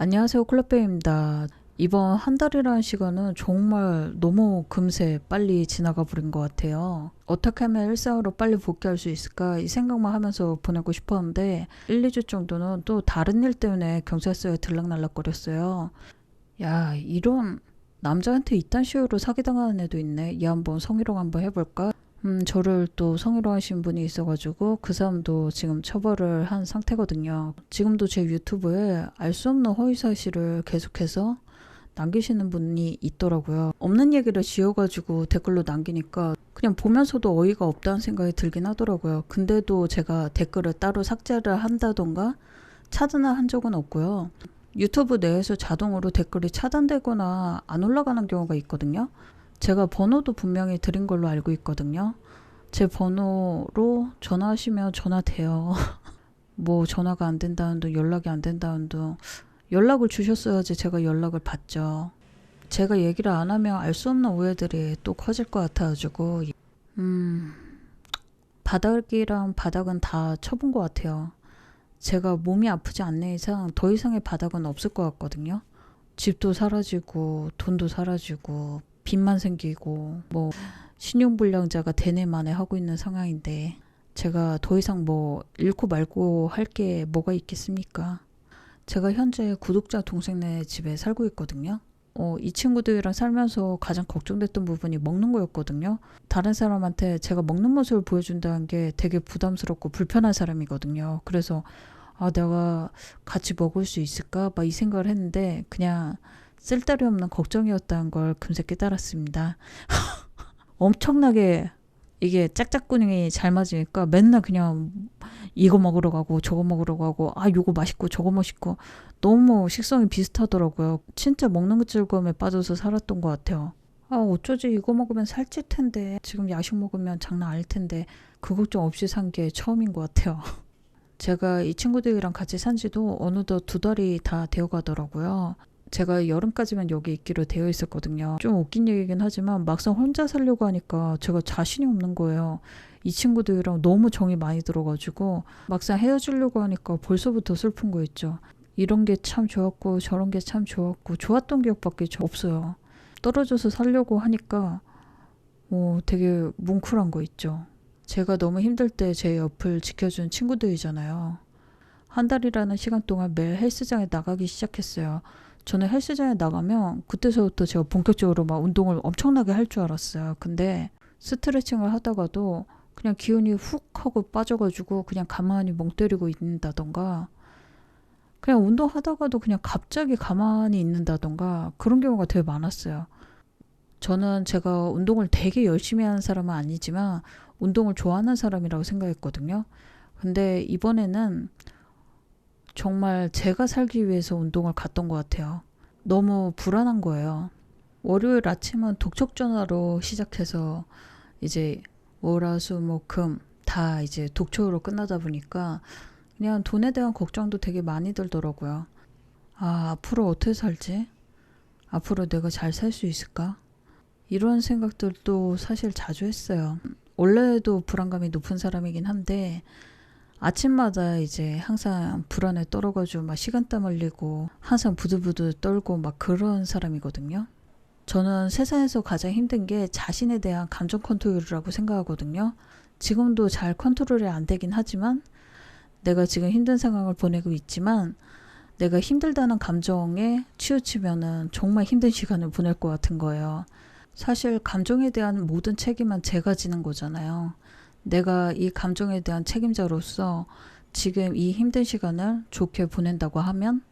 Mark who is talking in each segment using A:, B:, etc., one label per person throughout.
A: 안녕하세요. 클럽베입니다. 이번 한 달이라는 시간은 정말 너무 금세 빨리 지나가 버린 것 같아요. 어떻게 하면 일상으로 빨리 복귀할 수 있을까 이 생각만 하면서 보내고 싶었는데 1, 2주 정도는 또 다른 일 때문에 경찰서에 들락날락거렸어요. 야, 이런 남자한테 이딴 식으로 사기당하는 애도 있네. 얘 한번 성희롱 한번 해볼까? 음, 저를 또 성희롱 하신 분이 있어가지고 그 사람도 지금 처벌을 한 상태거든요. 지금도 제 유튜브에 알 수 없는 허위 사실을 계속해서 남기시는 분이 있더라고요. 없는 얘기를 지어가지고 댓글로 남기니까 그냥 보면서도 어이가 없다는 생각이 들긴 하더라고요. 근데도 제가 댓글을 따로 삭제를 한다던가 차단을 한 적은 없고요. 유튜브 내에서 자동으로 댓글이 차단되거나 안 올라가는 경우가 있거든요. 제가 번호도 분명히 드린 걸로 알고 있거든요. 제 번호로 전화하시면 전화 돼요. 뭐 전화가 안 된다는 둥 연락이 안 된다는 둥 연락을 주셨어야지 제가 연락을 받죠. 제가 얘기를 안 하면 알 수 없는 오해들이 또 커질 것 같아가지고 음 바닥이랑 바닥은 다 쳐본 것 같아요. 제가 몸이 아프지 않는 이상 더 이상의 바닥은 없을 것 같거든요. 집도 사라지고 돈도 사라지고 빚만 생기고 뭐 신용불량자가 대내만에 하고 있는 상황인데 제가 더 이상 뭐 잃고 말고 할 게 뭐가 있겠습니까? 제가 현재 구독자 동생네 집에 살고 있거든요. 어, 이 친구들이랑 살면서 가장 걱정됐던 부분이 먹는 거였거든요. 다른 사람한테 제가 먹는 모습을 보여준다는 게 되게 부담스럽고 불편한 사람이거든요. 그래서 아, 내가 같이 먹을 수 있을까? 막 이 생각을 했는데 그냥 쓸데리 없는 걱정이었다는 걸 금세 깨달았습니다. 엄청나게 이게 짝짝꿍이 잘 맞으니까 맨날 그냥 이거 먹으러 가고 저거 먹으러 가고 아 요거 맛있고 저거 맛있고 너무 식성이 비슷하더라고요. 진짜 먹는 것 즐거움에 빠져서 살았던 것 같아요. 아 어쩌지 이거 먹으면 살찔 텐데 지금 야식 먹으면 장난 아닐 텐데 그 걱정 없이 산 게 처음인 것 같아요. 제가 이 친구들이랑 같이 산 지도 어느덧 두 달이 다 되어 가더라고요. 제가 여름까지만 여기 있기로 되어 있었거든요. 좀 웃긴 얘기긴 하지만 막상 혼자 살려고 하니까 제가 자신이 없는 거예요. 이 친구들이랑 너무 정이 많이 들어가지고 막상 헤어지려고 하니까 벌써부터 슬픈 거 있죠. 이런 게 참 좋았고 저런 게 참 좋았고 좋았던 기억밖에 없어요. 떨어져서 살려고 하니까 뭐 되게 뭉클한 거 있죠. 제가 너무 힘들 때 제 옆을 지켜준 친구들이잖아요. 한 달이라는 시간 동안 매일 헬스장에 나가기 시작했어요. 저는 헬스장에 나가면 그때서부터 제가 본격적으로 막 운동을 엄청나게 할 줄 알았어요. 근데 스트레칭을 하다가도 그냥 기운이 훅 하고 빠져가지고 그냥 가만히 멍 때리고 있는다던가 그냥 운동하다가도 그냥 갑자기 가만히 있는다던가 그런 경우가 되게 많았어요. 저는 제가 운동을 되게 열심히 하는 사람은 아니지만 운동을 좋아하는 사람이라고 생각했거든요. 근데 이번에는 정말 제가 살기 위해서 운동을 갔던 것 같아요. 너무 불안한 거예요. 월요일 아침은 독촉 전화로 시작해서 이제 월화수목금 다 이제 독촉으로 끝나다 보니까 그냥 돈에 대한 걱정도 되게 많이 들더라고요. 아, 앞으로 어떻게 살지? 앞으로 내가 잘 살 수 있을까? 이런 생각들도 사실 자주 했어요. 원래도 불안감이 높은 사람이긴 한데 아침마다 이제 항상 불안에 떨어가지고 막 식은땀 흘리고 항상 부들부들 떨고 막 그런 사람이거든요. 저는 세상에서 가장 힘든 게 자신에 대한 감정 컨트롤이라고 생각하거든요. 지금도 잘 컨트롤이 안 되긴 하지만 내가 지금 힘든 상황을 보내고 있지만 내가 힘들다는 감정에 치우치면은 정말 힘든 시간을 보낼 것 같은 거예요. 사실 감정에 대한 모든 책임은 제가 지는 거잖아요. 내가 이 감정에 대한 책임자로서 지금 이 힘든 시간을 좋게 보낸다고 하면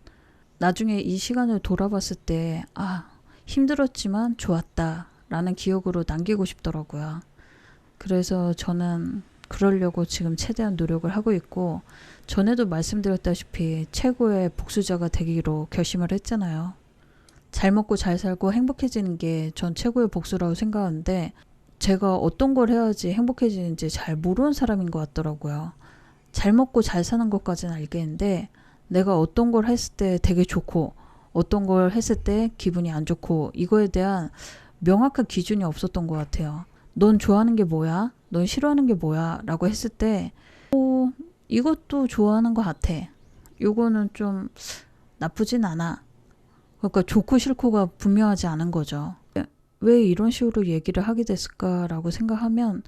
A: 나중에 이 시간을 돌아봤을 때, 아, 힘들었지만 좋았다. 라는 기억으로 남기고 싶더라고요. 그래서 저는 그러려고 지금 최대한 노력을 하고 있고, 전에도 말씀드렸다시피 최고의 복수자가 되기로 결심을 했잖아요. 잘 먹고 잘 살고 행복해지는 게 전 최고의 복수라고 생각하는데, 제가 어떤 걸 해야지 행복해지는지 잘 모르는 사람인 것 같더라고요. 잘 먹고 잘 사는 것까지는 알겠는데 내가 어떤 걸 했을 때 되게 좋고 어떤 걸 했을 때 기분이 안 좋고 이거에 대한 명확한 기준이 없었던 것 같아요. 넌 좋아하는 게 뭐야? 넌 싫어하는 게 뭐야? 라고 했을 때 어, 이것도 좋아하는 것 같아. 요거는 좀 나쁘진 않아. 그러니까 좋고 싫고가 분명하지 않은 거죠. 왜 이런 식으로 얘기를 하게 됐을까라고 생각하면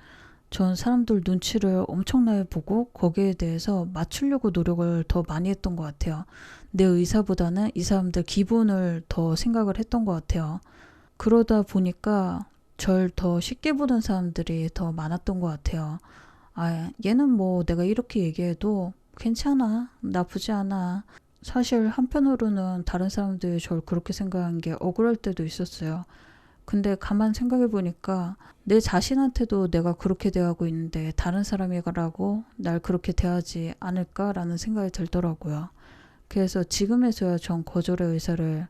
A: 전 사람들 눈치를 엄청나게 보고 거기에 대해서 맞추려고 노력을 더 많이 했던 것 같아요. 내 의사보다는 이 사람들 기분을 더 생각을 했던 것 같아요. 그러다 보니까 절 더 쉽게 보는 사람들이 더 많았던 것 같아요. 아, 얘는 뭐 내가 이렇게 얘기해도 괜찮아. 나쁘지 않아. 사실 한편으로는 다른 사람들이 절 그렇게 생각한 게 억울할 때도 있었어요. 근데 가만 생각해 보니까 내 자신한테도 내가 그렇게 대하고 있는데 다른 사람이라고 날 그렇게 대하지 않을까라는 생각이 들더라고요. 그래서 지금에서야 전 거절의 의사를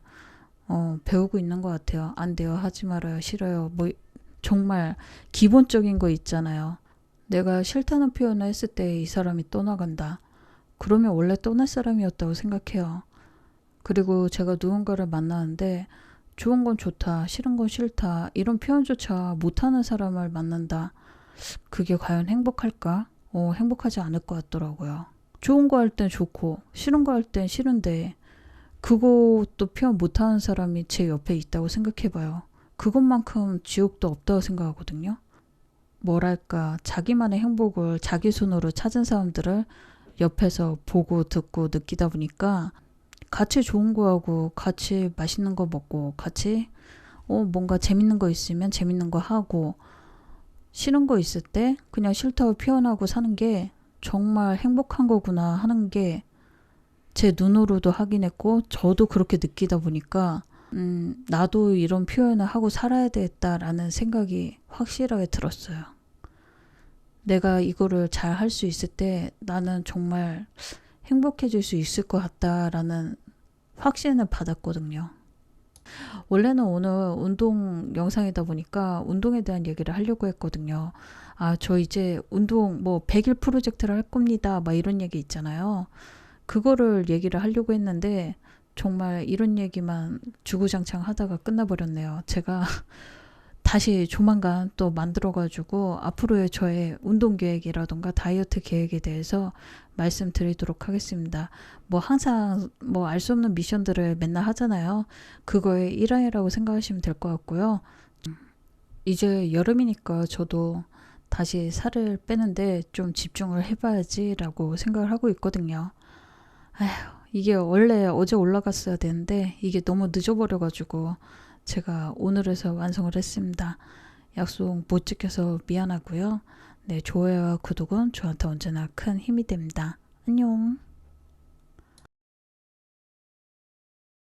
A: 어, 배우고 있는 것 같아요. 안 돼요. 하지 말아요. 싫어요. 뭐 정말 기본적인 거 있잖아요. 내가 싫다는 표현을 했을 때 이 사람이 떠나간다. 그러면 원래 떠날 사람이었다고 생각해요. 그리고 제가 누군가를 만나는데 좋은 건 좋다, 싫은 건 싫다, 이런 표현조차 못하는 사람을 만난다. 그게 과연 행복할까? 어, 행복하지 않을 것 같더라고요. 좋은 거 할 땐 좋고, 싫은 거 할 땐 싫은데, 그것도 표현 못하는 사람이 제 옆에 있다고 생각해봐요. 그것만큼 지옥도 없다고 생각하거든요. 뭐랄까, 자기만의 행복을 자기 손으로 찾은 사람들을 옆에서 보고 듣고 느끼다 보니까 같이 좋은 거 하고 같이 맛있는 거 먹고 같이 어 뭔가 재밌는 거 있으면 재밌는 거 하고 싫은 거 있을 때 그냥 싫다고 표현하고 사는 게 정말 행복한 거구나 하는 게 제 눈으로도 확인했고 저도 그렇게 느끼다 보니까 음 나도 이런 표현을 하고 살아야 되겠다라는 생각이 확실하게 들었어요. 내가 이거를 잘 할 수 있을 때 나는 정말 행복해질 수 있을 것 같다라는 확신을 받았거든요. 원래는 오늘 운동 영상이다 보니까 운동에 대한 얘기를 하려고 했거든요. 아, 저 이제 운동 뭐 100일 프로젝트를 할 겁니다. 막 이런 얘기 있잖아요. 그거를 얘기를 하려고 했는데 정말 이런 얘기만 주구장창 하다가 끝나버렸네요. 제가 다시 조만간 또 만들어가지고 앞으로의 저의 운동 계획이라던가 다이어트 계획에 대해서 말씀드리도록 하겠습니다. 뭐 항상 뭐 알 수 없는 미션들을 맨날 하잖아요. 그거의 일환이라고 생각하시면 될 것 같고요. 이제 여름이니까 저도 다시 살을 빼는데 좀 집중을 해봐야지라고 생각을 하고 있거든요. 아휴, 이게 원래 어제 올라갔어야 되는데 이게 너무 늦어버려가지고 제가 오늘에서 완성을 했습니다. 약속 못 지켜서 미안하고요. 네, 좋아요와 구독은 저한테 언제나 큰 힘이 됩니다. 안녕.